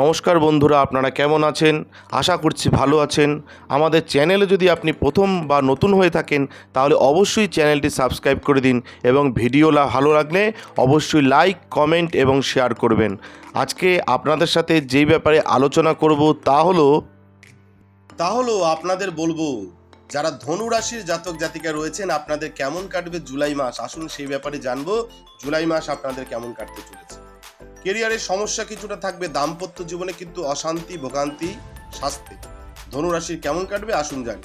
নমস্কার বন্ধুরা, আপনারা কেমন আছেন? আশা করছি ভালো আছেন। আমাদের চ্যানেলে যদি আপনি প্রথম বা নতুন হয়ে থাকেন, তাহলে অবশ্যই চ্যানেলটি সাবস্ক্রাইব করে দিন এবং ভিডিও ভালো লাগলে অবশ্যই লাইক, কমেন্ট এবং শেয়ার করবেন। আজকে আপনাদের সাথে যেই ব্যাপারে আলোচনা করব তা হলো তা হলো আপনাদের বলব, যারা ধনু রাশির জাতক জাতিকা রয়েছেন, আপনাদের কেমন কাটবে জুলাই মাস? আসুন সেই ব্যাপারে জানব, জুলাই মাস আপনাদের কেমন কাটতে চলেছে? কেরিয়ারের সমস্যা কিছুটা থাকবে, দাম্পত্য জীবনে কিন্তু অশান্তি, ভোগান্তি স্বাস্থ্যে ধনুরাশির কেমন কাটবে? আসুন জানি।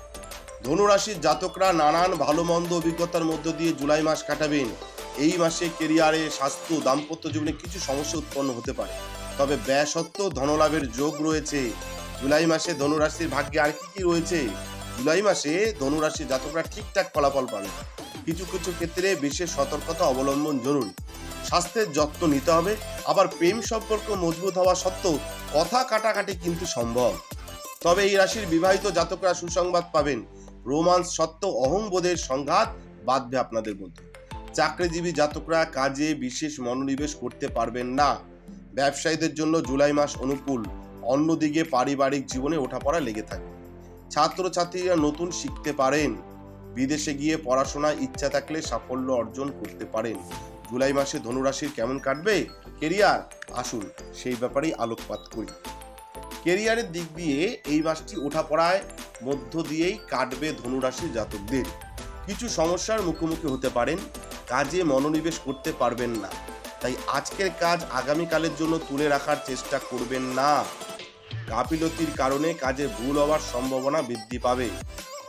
ধনুরাশির জাতকরা নানান ভালো মন্দ অভিজ্ঞতার মধ্য দিয়ে জুলাই মাস কাটাবেন। এই মাসে কেরিয়ারে স্বাস্থ্য, দাম্পত্য জীবনে কিছু সমস্যা উৎপন্ন হতে পারে। তবে ব্যয় সত্ত্বেও ধনলাভের যোগ রয়েছে। জুলাই মাসে ধনুরাশির ভাগ্যে আর কি কি রয়েছে? জুলাই মাসে ধনুরাশির জাতকরা ঠিকঠাক ফলাফল পাবে। কিছু কিছু ক্ষেত্রে বিশেষ সতর্কতা অবলম্বন জরুরি। স্বাস্থ্যের যত্ন নিতে হবে। আবার প্রেম সম্পর্ক মজবুত হওয়া সত্ত্বেও কথা কাটাকাটি কিন্তু সম্ভব। তবে এই রাশির বিবাহিত জাতকরা সুসংবাদ পাবেন। রোমান্স সত্ত্বেও অহংবোধের সংঘাত বাঁধবে আপনাদের মধ্যে। চাকরিজীবী জাতকরা কাজে বিশেষ মনোনিবেশ করতে পারবেন না। ব্যবসায়ীদের জন্য জুলাই মাস অনুকূল। অন্যদিকে পারিবারিক জীবনে ওঠাপড়া লেগে থাকে। ছাত্রছাত্রীরা নতুন শিখতে পারেন। বিদেশে গিয়ে পড়াশোনায় ইচ্ছা থাকলে সাফল্য অর্জন করতে পারেন। জুলাই মাসে ধনুরাশির কেমন কাটবে? কেরিয়ার? আসুন, সেই ব্যাপারেই আলোকপাত করি। কেরিয়ারের দিক দিয়ে এই মাসটি ওঠাপড়ায় মধ্য দিয়েই কাটবে ধনুরাশির জাতকদের। কিছু সমস্যার মুখোমুখি হতে পারেন, কাজে মনোনিবেশ করতে পারবেন না। তাই আজকের কাজ আগামীকালের জন্য তুলে রাখার চেষ্টা করবেন না। গাফিলতির কারণে কাজে ভুল হওয়ার সম্ভাবনা বৃদ্ধি পাবে,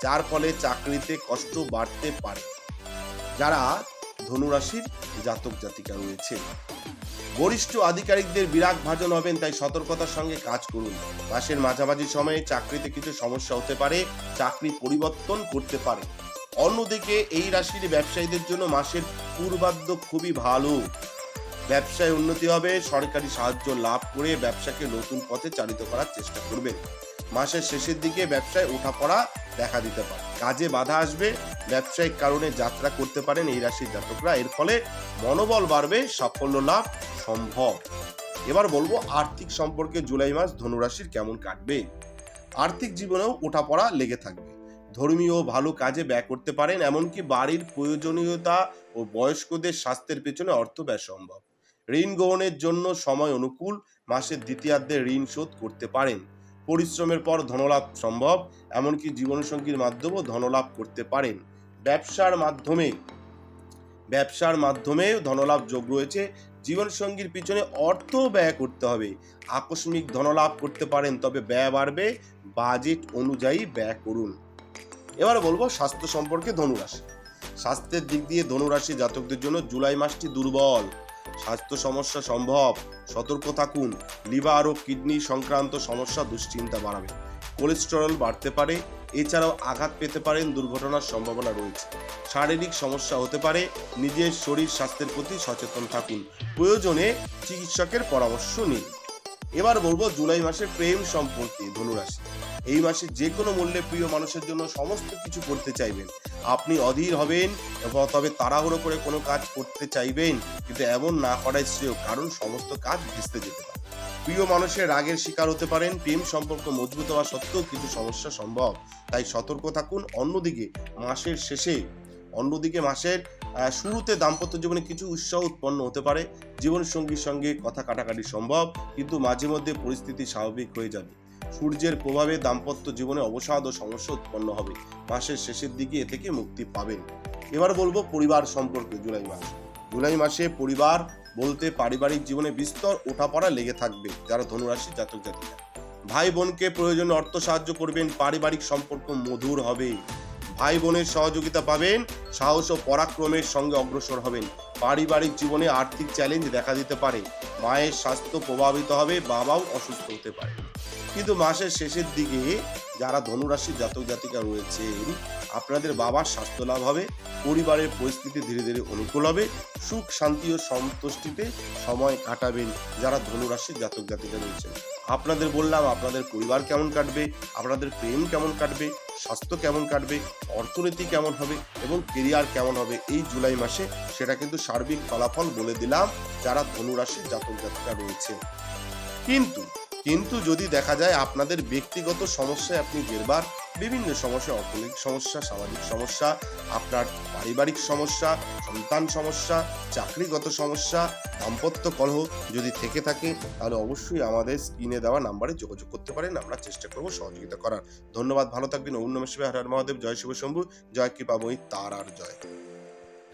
যার ফলে চাকরিতে কষ্ট বাড়তে পারে। যারা ধনুরাশির জাতক জাতিকা রয়েছে। বরিষ্ঠ আধিকারিকদের বিরাগ ভাজন হবেন, তাই সতর্কতার সঙ্গে কাজ করুন। মাসের মাঝামাঝি সময়ে চাকরিতে কিছু সমস্যা হতে পারে, চাকরি পরিবর্তন করতে পারে। অন্যদিকে এই রাশির ব্যবসায়ীদের জন্য মাসের পূর্বাদ্য খুবই ভালো। ব্যবসায় উন্নতি হবে, সরকারি সাহায্য লাভ করে ব্যবসাকে নতুন পথে চালিত করার চেষ্টা করবেন। মাসের শেষের দিকে ব্যবসায় ওঠাপড়া দেখা দিতে পারে। কাজে বাধা আসবে, ব্যবসায়িক কারণে যাত্রা করতে পারেন এই রাশির জাতকরা। এর ফলে মনোবল বাড়বে, সাফল্য লাভ সম্ভব। এবার বলব, আর্থিক সম্পর্কে জুলাই মাস ধনুরাশির কেমন কাটবে? আর্থিক জীবনেও ওঠাপড়া লেগে থাকবে। ধর্মীয় ভালো কাজে ব্যয় করতে পারেন, এমনকি বাড়ির প্রয়োজনীয়তা ও বয়স্কদের স্বাস্থ্যের পেছনে অর্থ ব্যয় সম্ভব। ঋণ গ্রহণের জন্য সময় অনুকূল, মাসের দ্বিতীয়ার্ধে ঋণ শোধ করতে পারেন। পরিশ্রমের পর ধনলাভ সম্ভব, এমনকি জীবনসঙ্গীর মাধ্যমেও ধনলাভ করতে পারেন। ব্যবসার মাধ্যমে ব্যবসার মাধ্যমে ধনলাভ যোগ রয়েছে। জীবনসঙ্গীর পিছনে অর্থ ব্যয় করতে হবে। আকস্মিক ধনলাভ করতে পারেন, তবে ব্যয় বাড়বে। বাজেট অনুযায়ী ব্যয় করুন। এবার বলব স্বাস্থ্য সম্পর্কে ধনুরাশি। স্বাস্থ্যের দিক দিয়ে ধনুরাশি জাতকদের জন্য জুলাই মাসটি দুর্বল। স্বাস্থ্য সমস্যা সম্ভব, সতর্ক থাকুন, লিভার ও কিডনি সংক্রান্ত সমস্যা দুশ্চিন্তা বাড়াবে। কোলেস্টেরল বাড়তে পারে, এছাড়াও আঘাত পেতে পারেন, দুর্ঘটনার সম্ভাবনা রয়েছে। শারীরিক সমস্যা হতে পারে, নিজের শরীর স্বাস্থ্যের প্রতি সচেতন থাকুন। প্রয়োজনে চিকিৎসকের পরামর্শ নিন। এবার বলব জুলাই মাসের প্রেম সম্পর্কে ধনুরাশি। এই মাসে যে কোনো মূল্যে প্রিয় মানুষের জন্য সমস্ত কিছু করতে চাইবেন। আপনি অধীর হবেন এবং তবে তাড়াহুড়ো করে কোনো কাজ করতে চাইবেন, কিন্তু এমন না করাই শ্রেয়, কারণ সমস্ত কাজ ভেস্তে যেতে পারে। প্রিয় মানুষের রাগের শিকার হতে পারেন, প্রেম সম্পর্ক মজবুত হওয়া সত্ত্বেও কিছু সমস্যা সম্ভব। তাই সতর্ক থাকুন, অন্যদিকে মাসের শেষে, অন্যদিকে মাসের শুরুতে দাম্পত্য জীবনে কিছু উৎসাহ উৎপন্ন হতে পারে। জীবন সঙ্গীর সঙ্গে কথা কাটাকাটি সম্ভব, কিন্তু মাঝে মধ্যে পরিস্থিতি স্বাভাবিক হয়ে যাবে। সূর্যের প্রভাবে দাম্পত্য জীবনে অবসাদ ও সমস্যা উৎপন্ন হবে। মাসের শেষের দিকে এ থেকে মুক্তি পাবেন। এবার বলব পরিবার সম্পর্কে জুলাই মাস। জুলাই মাসে পরিবার বলতে পারিবারিক জীবনে বিস্তর ওঠাপড়া লেগে থাকবে যারা ধনুরাশি জাতক জাতিকা ভাই বোনকে প্রয়োজনে অর্থ সাহায্য করবেন, পারিবারিক সম্পর্ক মধুর হবে। ভাই বোনের সহযোগিতা পাবেন, সাহস ও পরাক্রমের সঙ্গে অগ্রসর হবেন। পারিবারিক জীবনে আর্থিক চ্যালেঞ্জ দেখা দিতে পারে। মায়ের স্বাস্থ্য প্রভাবিত হবে, বাবাও অসুস্থ হতে পারে। কিন্তু মাসের শেষের দিকে যারা ধনুরাশির জাতক জাতিকা রয়েছেন আপনাদের বাবার স্বাস্থ্য লাভ হবে, পরিবারের পরিস্থিতি ধীরে ধীরে অনুকূল হবে, সুখ, শান্তি ও সন্তুষ্টিতে সময় কাটাবেন যারা ধনুরাশির জাতক জাতিকা রয়েছেন। আপনাদের বললাম, আপনাদের পরিবার কেমন কাটবে, আপনাদের প্রেম কেমন কাটবে, স্বাস্থ্য কেমন কাটবে, অর্থনীতি কেমন হবে এবং কেরিয়ার কেমন হবে এই জুলাই মাসে সেটা কিন্তু সার্বিক ফলাফল বলে দিলাম যারা ধনুরাশির জাতক জাতিকা রয়েছে কিন্তু কিন্তু যদি দেখা যায় আপনাদের ব্যক্তিগত সমস্যায় আপনি জেরবার, বিভিন্ন সমস্যা, অর্থনৈতিক সমস্যা, সামাজিক সমস্যা, আপনার পারিবারিক সমস্যা, সন্তান সমস্যা, চাকরিগত সমস্যা, দাম্পত্য কলহ যদি থেকে থাকে, তাহলে অবশ্যই আমাদের স্ক্রিনে দেওয়া নাম্বারে যোগাযোগ করতে পারেন। আমরা চেষ্টা করব সহযোগিতা করার। ধন্যবাদ, ভালো থাকবেন। ওম নমঃ শিবায় হর হর মহাদেব। জয় শিব শম্ভু। জয় কৃপাময়ী তার আর জয়।